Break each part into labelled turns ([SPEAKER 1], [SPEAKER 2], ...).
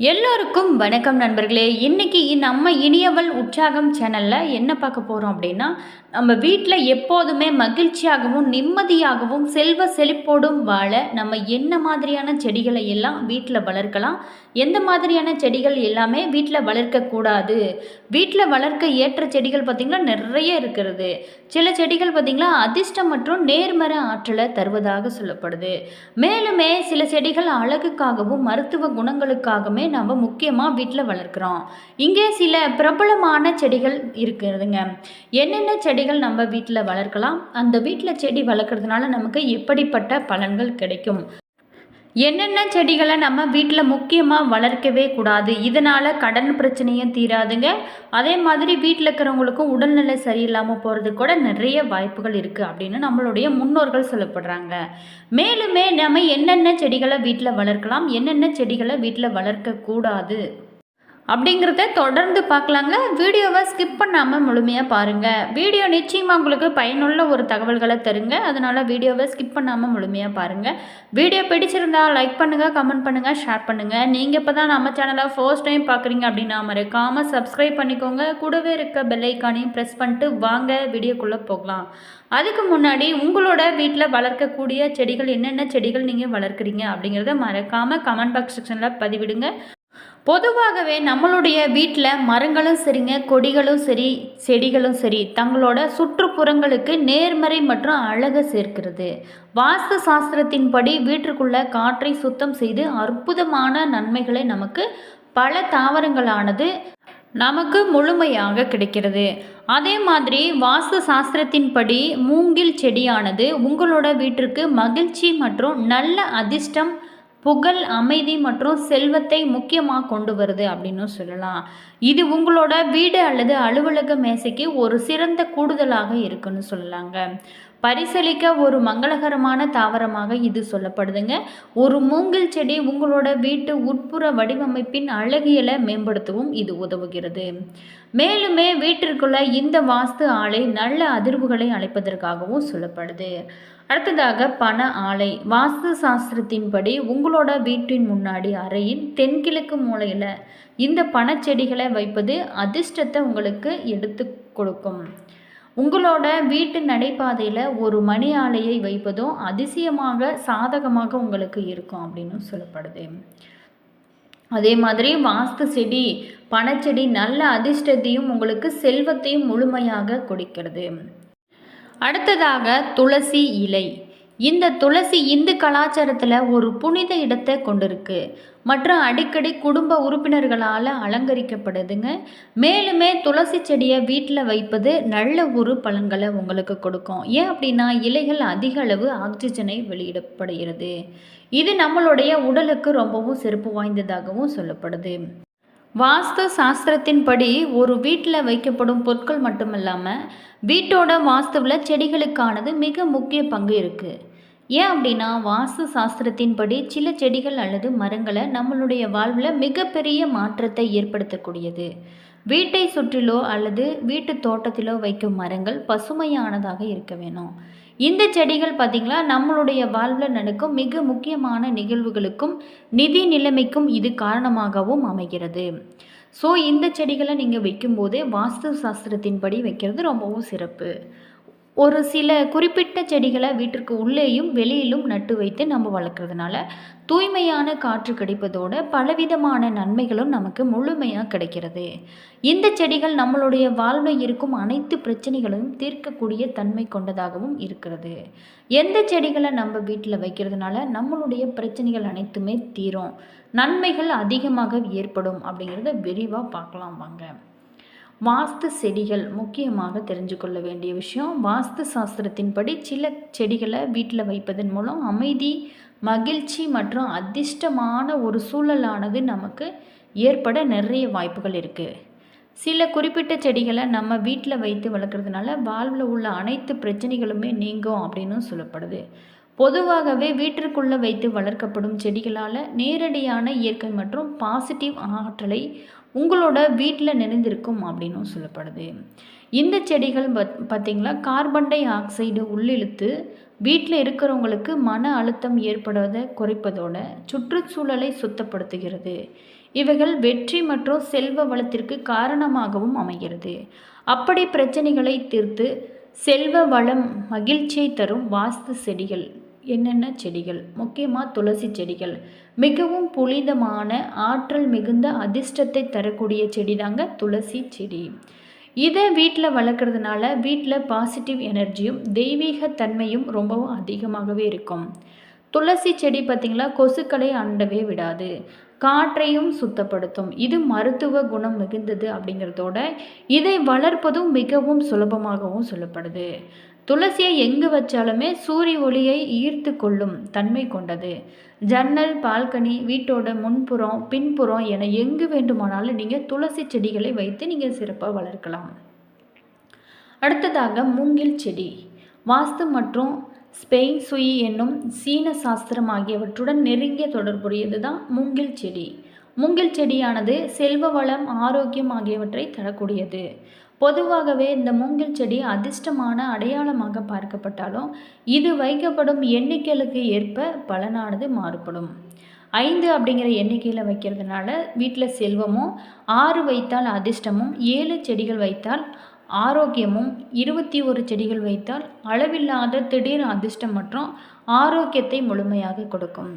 [SPEAKER 1] எல்லோருக்கும் வணக்கம் நண்பர்களே. இன்னைக்கு நம்ம இனியவள் உற்சாகம் சேனலில் என்ன பார்க்க போகிறோம் அப்படின்னா நம்ம வீட்டில் எப்போதுமே மகிழ்ச்சியாகவும் நிம்மதியாகவும் செல்வ செழிப்போடும் வாழ நம்ம என்ன மாதிரியான செடிகளை எல்லாம் வீட்டில் வளர்க்கலாம் எந்த மாதிரியான செடிகள் எல்லாமே வீட்டில் வளர்க்கக்கூடாது வீட்டில் வளர்க்க ஏற்ற செடிகள் பார்த்திங்கன்னா நிறைய இருக்கிறது. சில செடிகள் பார்த்திங்கன்னா அதிர்ஷ்டம் மற்றும் நேர்மர ஆற்றலை தருவதாக சொல்லப்படுது. மேலுமே சில செடிகள் அழகுக்காகவும் மருத்துவ குணங்களுக்காகவுமே நம்ம முக்கியமாக வீட்டில் வளர்க்குறோம். இங்கே சில பிரபலமான செடிகள் இருக்கிறதுங்க என்னென்ன செடிகள் நம்ம வீட்டில் வளர்க்கலாம்? அந்த வீட்டில் செடி வளர்க்குறதுனால நமக்கு எப்படிப்பட்ட பலன்கள் கிடைக்கும்? என்னென்ன செடிகளை நம்ம வீட்டில் முக்கியமாக வளர்க்கவே கூடாது? இதனால் கடன் பிரச்சனையும் தீராதுங்க. அதே மாதிரி வீட்டில் இருக்கிறவங்களுக்கும் உடல்நிலை சரியில்லாமல் போகிறது கூட நிறைய வாய்ப்புகள் இருக்குது அப்படின்னு நம்மளுடைய முன்னோர்கள் சொல்லப்படுறாங்க. மேலுமே நம்ம என்னென்ன செடிகளை வீட்டில் வளர்க்கலாம்? என்னென்ன செடிகளை வீட்டில் வளர்க்கக்கூடாது அப்படிங்கிறத தொடர்ந்து பார்க்கலாங்க. வீடியோவை ஸ்கிப் பண்ணாமல் முழுமையாக பாருங்கள் வீடியோ நிச்சயமாக உங்களுக்கு பயனுள்ள ஒரு தகவல்களை தருங்க. அதனால் வீடியோவை ஸ்கிப் பண்ணாமல் முழுமையாக பாருங்கள் வீடியோ பிடிச்சிருந்தா லைக் பண்ணுங்கள் கமெண்ட் பண்ணுங்கள் ஷேர் பண்ணுங்கள் நீங்கள் இப்போ தான் நம்ம சேனலை ஃபர்ஸ்ட் டைம் பார்க்குறீங்க அப்படின்னா மறக்காமல் சப்ஸ்கிரைப் பண்ணிக்கோங்க. கூடவே இருக்க பெல்லைக்கானையும் ப்ரெஸ் பண்ணிட்டு வாங்க வீடியோக்குள்ளே போகலாம். அதுக்கு முன்னாடி உங்களோட வீட்டில் வளர்க்கக்கூடிய செடிகள் என்னென்ன செடிகள் நீங்கள் வளர்க்குறீங்க அப்படிங்கிறத மறக்காமல் கமெண்ட் பாக்ஸ் செக்ஷனில் பதிவிடுங்க. பொதுவாகவே நம்மளுடைய வீட்டில் மரங்களும் சரிங்க கொடிகளும் சரி செடிகளும் சரி தங்களோட சுற்றுப்புறங்களுக்கு நேர்மறை மற்றும் அழகை சேர்க்கிறது. வாஸ்து சாஸ்திரத்தின்படி வீட்டிற்குள்ள காற்றை சுத்தம் செய்து அற்புதமான நன்மைகளை நமக்கு பல தாவரங்களானது நமக்கு முழுமையாக கிடைக்கிறது. அதே மாதிரி வாஸ்து சாஸ்திரத்தின்படி மூங்கில் செடியானது உங்களோட வீட்டிற்கு மகிழ்ச்சி மற்றும் நல்ல அதிர்ஷ்டம் புகழ் அமைதி மற்றும் செல்வத்தை முக்கியமாக கொண்டு வருது அப்படின்னு சொல்லலாம். இது உங்களோட வீடு அல்லது அலுவலக மேசைக்கு ஒரு சிறந்த கூடுதலாக இருக்குன்னு சொல்லலாங்க. பரிசளிக்க ஒரு மங்களகரமான தாவரமாக இது சொல்லப்படுதுங்க. ஒரு மூங்கில் செடி உங்களோட வீட்டு உட்புற வடிவமைப்பின் அழகியலை மேம்படுத்தவும் இது உதவுகிறது. மேலுமே வீட்டிற்குள்ள இந்த வாஸ்து ஆலை நல்ல அதிர்வுகளை அழைப்பதற்காகவும் சொல்லப்படுது. அடுத்ததாக பண ஆலை. வாஸ்து சாஸ்திரத்தின்படி உங்களோட வீட்டின் முன்னாடி அறையின் தென்கிழக்கு மூலையில் இந்த பணச்செடிகளை வைப்பது அதிர்ஷ்டத்தை உங்களுக்கு எடுத்து கொடுக்கும். உங்களோட வீட்டு நடைபாதையில் ஒரு மணி ஆலையை வைப்பதும் அதிசயமாக சாதகமாக உங்களுக்கு இருக்கும் அப்படின்னு சொல்லப்படுது. அதே மாதிரி வாஸ்து செடி பனச்செடி நல்ல அதிர்ஷ்டத்தையும் உங்களுக்கு செல்வத்தையும் முழுமையாக கொடுக்கிறது. அடுத்ததாக துளசி இலை. இந்த துளசி இந்து கலாச்சாரத்தில் ஒரு புனித இடத்தை கொண்டிருக்கு. மற்றும் அடிக்கடி குடும்ப உறுப்பினர்களால் அலங்கரிக்கப்படுதுங்க. மேலுமே துளசி செடியை வீட்டில் வைப்பது நல்ல ஒரு பலன்களை உங்களுக்கு கொடுக்கும். ஏன் அப்படின்னா இலைகள் அதிக அளவு ஆக்சிஜனை வெளியிடப்படுகிறது. இது நம்மளுடைய உடலுக்கு ரொம்பவும் சிறப்பு வாய்ந்ததாகவும் சொல்லப்படுது. வாஸ்து சாஸ்திரத்தின்படி ஒரு வீட்டில் வைக்கப்படும் பொருட்கள் மட்டுமல்லாமல் வீட்டோட வாஸ்துவில் செடிகளுக்கானது மிக முக்கிய பங்கு இருக்குது ஏன் அப்படின்னா வாஸ்து சாஸ்திரத்தின்படி சில செடிகள் அல்லது மரங்களை நம்மளுடைய வாழ்வில் மிகப்பெரிய மாற்றத்தை ஏற்படுத்தக்கூடியது. வீட்டை சுற்றிலோ அல்லது வீட்டு தோட்டத்திலோ வைக்கும் மரங்கள் பசுமையானதாக இருக்க வேணும். இந்த செடிகள் பார்த்திங்களா நம்மளுடைய வாழ்வில் நடக்கும் மிக முக்கியமான நிகழ்வுகளுக்கும் நிதி நிலைமைக்கும் இது காரணமாகவும் அமைகிறது. ஸோ இந்த செடிகளை நீங்கள் வைக்கும்போதே வாஸ்து சாஸ்திரத்தின்படி வைக்கிறது ரொம்பவும் சிறப்பு. ஒரு சில குறிப்பிட்ட செடிகளை வீட்டிற்கு உள்ளேயும் வெளியிலும் நட்டு வைத்து நம்ம வளர்க்குறதுனால தூய்மையான காற்று கிடைப்பதோடு பலவிதமான நன்மைகளும் நமக்கு முழுமையாக கிடைக்கிறது. இந்த செடிகள் நம்மளுடைய வாழ்வில் இருக்கும் அனைத்து பிரச்சனைகளையும் தீர்க்கக்கூடிய தன்மை கொண்டதாகவும் இருக்கிறது. எந்த செடிகளை நம்ம வீட்டில் வைக்கிறதுனால நம்மளுடைய பிரச்சனைகள் அனைத்துமே தீரும். நன்மைகள் அதிகமாக ஏற்படும் அப்படிங்கிறத விரிவாக பார்க்கலாம் வாங்க. வாஸ்து செடிகள் முக்கியமாக தெரிஞ்சு கொள்ள வேண்டிய விஷயம். வாஸ்து சாஸ்திரத்தின்படி சில செடிகளை வீட்டில் வைப்பதன் மூலம் அமைதி மகிழ்ச்சி மற்றும் அதிர்ஷ்டமான ஒரு சூழலானது நமக்கு ஏற்பட நிறைய வாய்ப்புகள் இருக்குது சில குறிப்பிட்ட செடிகளை நம்ம வீட்டில் வைத்து வளர்க்குறதுனால வாழ்வில் உள்ள அனைத்து பிரச்சனைகளுமே நீங்கும் அப்படின்னு சொல்லப்படுது. பொதுவாகவே வீட்டிற்குள்ளே வைத்து வளர்க்கப்படும் செடிகளால் நேரடியான இயற்கை மற்றும் பாசிட்டிவ் ஆற்றலை உங்களோட வீட்டில் நிறைந்திருக்கும் அப்படின்னும் சொல்லப்படுது. இந்த செடிகள் பத் பார்த்திங்களா கார்பன் டை ஆக்சைடு உள்ளிழுத்து வீட்டில் இருக்கிறவங்களுக்கு மன அழுத்தம் ஏற்படுவதை குறைப்பதோட சுற்றுச்சூழலை சுத்தப்படுத்துகிறது. இவைகள் வெற்றி மற்றும் செல்வ வளத்திற்கு காரணமாகவும் அமைகிறது. அப்படி பிரச்சனைகளை தீர்த்து செல்வ வளம் மகிழ்ச்சியை தரும் வாஸ்து செடிகள் என்னென்ன செடிகள்? முக்கியமாக துளசி செடிகள். மிகவும் புனிதமான ஆற்றல் மிகுந்த அதிர்ஷ்டத்தை தரக்கூடிய செடி தாங்க துளசி செடி. இதை வீட்டில் வளர்க்குறதுனால வீட்டில் பாசிட்டிவ் எனர்ஜியும் தெய்வீக தன்மையும் ரொம்பவும் அதிகமாகவே இருக்கும். துளசி செடி பார்த்திங்களா கொசுக்களை அண்டவே விடாது. காற்றையும் சுத்தப்படுத்தும். இது மருத்துவ குணம் மிகுந்தது அப்படிங்கிறதோட இதை வளர்ப்பதும் மிகவும் சுலபமாகவும் சொல்லப்படுது. துளசியை எங்கு வச்சாலுமே சூரிய ஒளியை ஈர்த்து கொள்ளும் தன்மை கொண்டது. ஜன்னல் பால்கனி வீட்டோட முன்புறம் பின்புறம் என எங்கு வேண்டுமானாலும் நீங்கள் துளசி செடிகளை வைத்து நீங்கள் சிறப்பாக வளர்க்கலாம். அடுத்ததாக மூங்கில் செடி. வாஸ்து மற்றும் ஸ்பெயின் சுயி என்னும் சீன சாஸ்திரம் ஆகியவற்றுடன் நெருங்கிய தொடர்புடையது தான் மூங்கில் செடி. மூங்கில் செடியானது செல்வ வளம் ஆரோக்கியம் ஆகியவற்றை தரக்கூடியது. பொதுவாகவே இந்த மூங்கில் செடி அதிர்ஷ்டமான அடையாளமாக பார்க்கப்பட்டாலும் இது வைக்கப்படும் எண்ணிக்கைகளுக்கு ஏற்ப பலனானது மாறுபடும். ஐந்து அப்படிங்கிற எண்ணிக்கையில் வைக்கிறதுனால வீட்டில் செல்வமும் ஆறு வைத்தால் அதிர்ஷ்டமும் ஏழு செடிகள் வைத்தால் ஆரோக்கியமும் இருபத்தி ஒரு செடிகள் வைத்தால் அளவில்லாத திடீர் அதிர்ஷ்டம் மற்றும் ஆரோக்கியத்தை முழுமையாக கொடுக்கும்.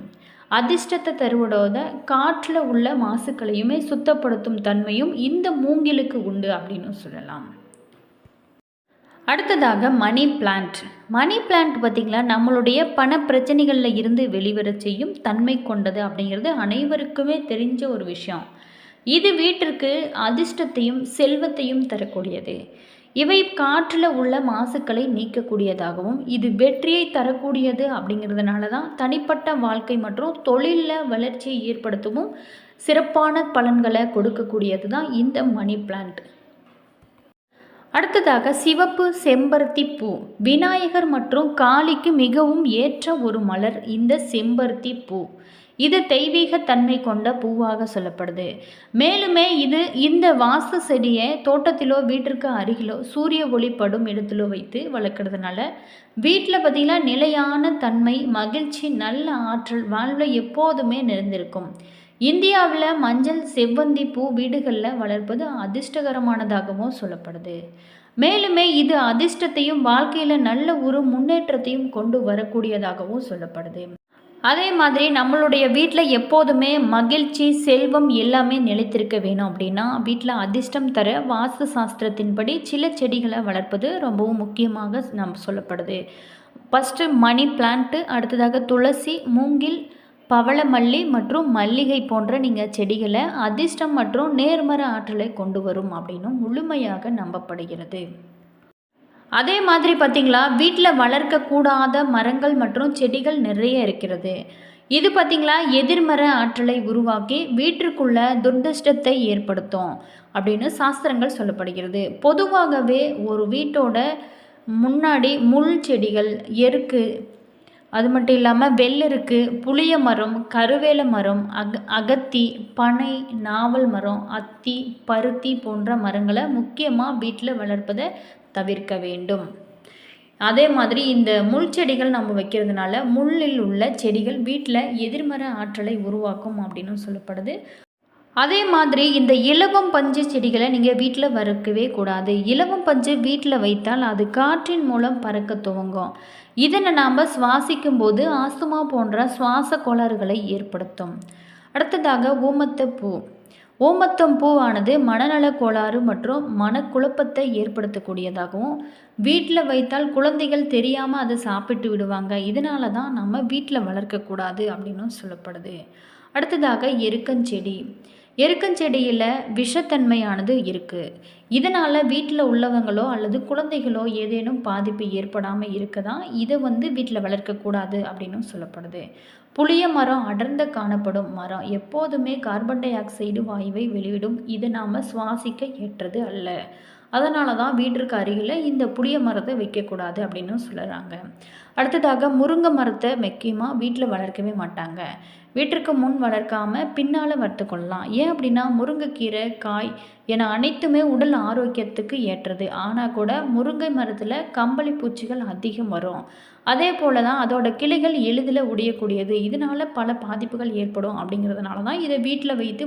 [SPEAKER 1] அதிர்ஷ்டத்தை தருவதோட காற்றில் உள்ள மாசுக்களையுமே சுத்தப்படுத்தும் தன்மையும் இந்த மூங்கிலுக்கு உண்டு அப்படின்னு சொல்லலாம். அடுத்ததாக மணி பிளான்ட் மணி பிளான்ட் பார்த்திங்களா? நம்மளுடைய பண பிரச்சனைகளில் இருந்து வெளிவர செய்யும் தன்மை கொண்டது அப்படிங்கிறது அனைவருக்குமே தெரிஞ்ச ஒரு விஷயம். இது வீட்டிற்கு அதிர்ஷ்டத்தையும் செல்வத்தையும் தரக்கூடியது. இவை காற்றில் உள்ள மாசுக்களை நீக்கக்கூடியதாகவும் இது வெற்றியை தரக்கூடியது அப்படிங்கிறதுனால தான் தனிப்பட்ட வாழ்க்கை மற்றும் தொழிலில் வளர்ச்சியை ஏற்படுத்தவும் சிறப்பான பலன்களை கொடுக்கக்கூடியது தான் இந்த மணி பிளான்ட். அடுத்ததாக சிவப்பு செம்பருத்தி பூ. விநாயகர் மற்றும் காளிக்கு மிகவும் ஏற்ற ஒரு மலர் இந்த செம்பருத்தி பூ. இது தெய்வீக தன்மை கொண்ட பூவாக சொல்லப்படுது. மேலுமே இது இந்த வாஸ்து செடியை தோட்டத்திலோ வீட்டிற்கு அருகிலோ சூரிய ஒளிப்படும் இடத்திலோ வைத்து வளர்க்குறதுனால வீட்டில் பார்த்திங்கன்னா நிலையான தன்மை மகிழ்ச்சி நல்ல ஆற்றல் வாழ்வில் எப்போதுமே நிறைந்திருக்கும். இந்தியாவில் மஞ்சள் செவ்வந்தி பூ வீடுகளில் வளர்ப்பது அதிர்ஷ்டகரமானதாகவும் சொல்லப்படுது. மேலுமே இது அதிர்ஷ்டத்தையும் வாழ்க்கையில் நல்ல ஒரு முன்னேற்றத்தையும் கொண்டு வரக்கூடியதாகவும் சொல்லப்படுது. அதே மாதிரி நம்மளுடைய வீட்டில் எப்போதுமே மகிழ்ச்சி செல்வம் எல்லாமே நிலைத்திருக்க வேணும் அப்படின்னா வீட்டில் அதிர்ஷ்டம் தர வாஸ்து சாஸ்திரத்தின்படி சில செடிகளை வளர்ப்பது ரொம்பவும் முக்கியமாக நம் சொல்லப்படுது. ஃபஸ்ட்டு மணி பிளான்ட்டு அடுத்ததாக துளசி மூங்கில் பவளமல்லி மற்றும் மல்லிகை போன்ற நீங்கள் செடிகளை அதிர்ஷ்டம் மற்றும் நேர்மர ஆற்றலை கொண்டு வரும் அப்படின்னும் முழுமையாக நம்பப்படுகிறது. அதே மாதிரி பார்த்திங்களா வீட்டில் வளர்க்கக்கூடாத மரங்கள் மற்றும் செடிகள் நிறைய இருக்கிறது. இது பார்த்திங்களா எதிர்மர ஆற்றலை உருவாக்கி வீட்டிற்குள்ள துர்திஷ்டத்தை ஏற்படுத்தும் அப்படின்னு சாஸ்திரங்கள் சொல்லப்படுகிறது. பொதுவாகவே ஒரு வீட்டோட முன்னாடி முள் செடிகள் எருக்கு அது மட்டும் இல்லாமல் வெள்ளருக்கு புளிய மரம் கருவேல மரம் அக அகத்தி பனை நாவல் மரம் அத்தி பருத்தி போன்ற மரங்களை முக்கியமாக வீட்டில் வளர்ப்பதை தவிர்க்க வேண்டும். அதே மாதிரி இந்த முள் செடிகள் நம்ம வைக்கிறதுனால முள்ளில் உள்ள செடிகள் வீட்டில் எதிர்மற ஆற்றலை உருவாக்கும் அப்படின்னு சொல்லப்படுது. அதே மாதிரி இந்த இலவம் பஞ்சு செடிகளை நீங்கள் வீட்டில் வறுக்கவே கூடாது. இலவம் பஞ்சு வீட்டில் வைத்தால் அது காற்றின் மூலம் பறக்க துவங்கும். இதனை நாம் சுவாசிக்கும் போது ஆஸ்துமா போன்ற சுவாச கோளாறுகளை ஏற்படுத்தும். அடுத்ததாக ஊமத்த பூ ஓமத்தம் பூவானது மனநலக் கோளாறு மற்றும் மனக்குழப்பத்தை ஏற்படுத்தக்கூடியதாகவும் வீட்டில் வைத்தால் குழந்தைகள் தெரியாமல் அதை சாப்பிட்டு விடுவாங்க. இதனால தான் நம்ம வீட்டில் வளர்க்கக்கூடாது அப்படின்னும் சொல்லப்படுது. அடுத்ததாக எருக்கஞ்செடி எருக்கஞ்செடியில் விஷத்தன்மையானது இருக்குது இதனால் வீட்டில் உள்ளவங்களோ அல்லது குழந்தைகளோ ஏதேனும் பாதிப்பு ஏற்படாமல் இருக்க தான் இதை வந்து வீட்டில் வளர்க்கக்கூடாது அப்படின்னு சொல்லப்படுது. புளிய மரம் அடர்ந்த காணப்படும் மரம். எப்போதுமே கார்பன் டை ஆக்சைடு வாயுவை வெளியிடும். இது நாம் சுவாசிக்க ஏற்றது அல்ல. அதனால தான் வீட்டிற்கு அருகில் இந்த புளிய மரத்தை வைக்கக்கூடாது அப்படின்னு சொல்லுறாங்க. அடுத்ததாக முருங்கை மரத்தை முக்கியமாக வீட்டில் வளர்க்கவே மாட்டாங்க. வீட்டிற்கு முன் வளர்க்காமல் பின்னால் வளர்த்து கொள்ளலாம் ஏன் அப்படின்னா முருங்கைக்கீரை காய் என அனைத்துமே உடல் ஆரோக்கியத்துக்கு ஏற்றது. ஆனால் கூட முருங்கை மரத்தில் கம்பளி பூச்சிகள் அதிகம் வரும். அதே போல் தான் அதோட கிளைகள் எளிதில் உடையக்கூடியது. இதனால் பல பாதிப்புகள் ஏற்படும் அப்படிங்கிறதுனால தான் இதை வீட்டில் வைத்து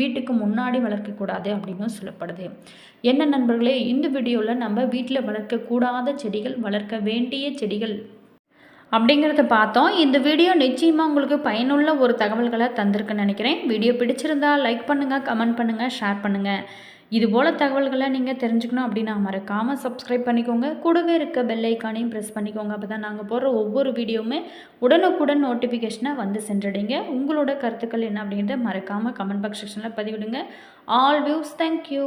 [SPEAKER 1] வீட்டுக்கு முன்னாடி வளர்க்கக்கூடாது அப்படின்னு சொல்லப்படுது. என்ன நண்பர்களே இந்த வீடியோவில் நம்ம வீட்டில் வளர்க்கக்கூடாத செடிகள் வளர்க்க வேண்டிய செடிகள் அப்படிங்கிறத பார்த்தோம். இந்த வீடியோ நிச்சயமாக உங்களுக்கு பயனுள்ள ஒரு தகவல்களை தந்திருக்குன்னு நினைக்கிறேன். வீடியோ பிடிச்சிருந்தா லைக் பண்ணுங்கள் கமெண்ட் பண்ணுங்கள் ஷேர் பண்ணுங்கள் இதுபோல் தகவல்களை நீங்கள் தெரிஞ்சுக்கணும் அப்படின்னா மறக்காமல் சப்ஸ்கிரைப் பண்ணிக்கோங்க. கூடவே இருக்க பெல் ஐக்கானையும் ப்ரெஸ் பண்ணிக்கோங்க. அப்போ தான் நாங்கள் போடுற ஒவ்வொரு வீடியோவுமே உடனுக்குடன் நோட்டிஃபிகேஷனை வந்து சென்றடைங்க. உங்களோட கருத்துக்கள் என்ன அப்படின்றத மறக்காமல் கமெண்ட் பாக்ஸ் செக்ஷனில் பதிவிடுங்க. All views thank you